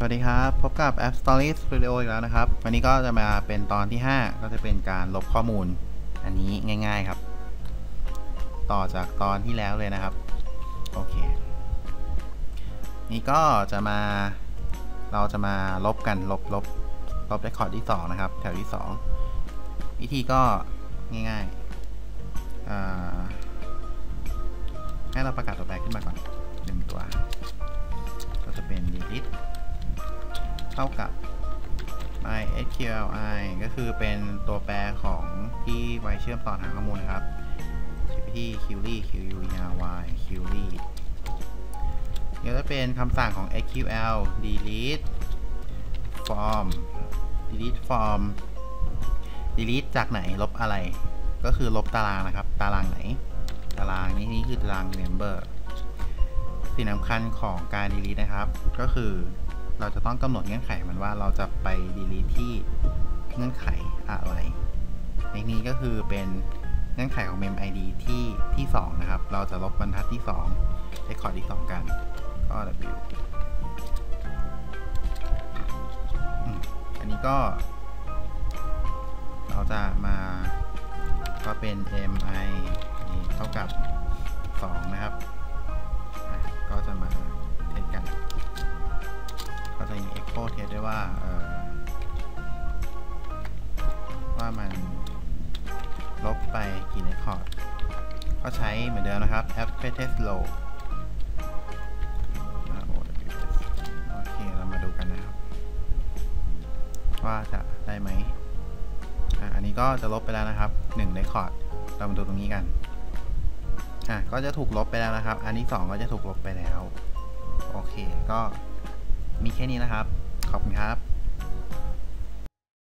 สวัสดีครับ พบกับ App Story Studio อีกแล้วนะครับ วันนี้ก็จะมาเป็นตอนที่ 5 ก็จะเป็นการลบข้อมูล อันนี้ง่ายๆครับ ต่อจากตอนที่แล้วเลยนะครับ โอเค นี่ก็จะมา เราจะมาลบกันลบลบลบเรคคอร์ดที่ 2 นะครับ แถวที่ 2 วิธีก็ง่ายๆให้เราประกาศตัวแปรขึ้นมาก่อน ท่ากับ mysqli ก็คือเป็นตัวแปรของที่ไว้เชื่อมต่อฐานข้อมูลนะครับที่ query q u e r y query เดี๋ยวจะเป็นคำสั่งของ sql delete form delete form delete จากไหนลบอะไร ก็คือลบตารางนะครับ ตารางไหน ตารางนี้นี่คือตาราง member สิ่งสำคัญของการ delete นะครับ ก็คือ เราจะต้องกำหนดเงื่อนไขมันว่าเราจะไป delete ที่เงื่อนไขอะไรในนี้ก็คือเป็นเงื่อนไขของ memid ที่ที่ 2 นะครับ เราจะลบบรรทัดที่2 record ที่ 2 กันก็ w อันนี้ก็ เราจะมาก็เป็น mi เท่ากับ 2 นะครับ echo เทสด้วยว่าเออว่ามันลบไปกี่เรคคอร์ดก็ใช้เหมือนเดิมนะครับ app test low โอเค เรามาดูกันนะครับ ว่าจะได้ไหมอะอันนี้ก็จะลบไปแล้วนะครับ1เรคคอร์ดเรามาดูตรงนี้กันอะก็จะถูกลบไปแล้วนะครับ อันที่2ก็จะถูกลบไปแล้ว โอเค ก็ มีแค่นี้นะครับ ขอบคุณครับ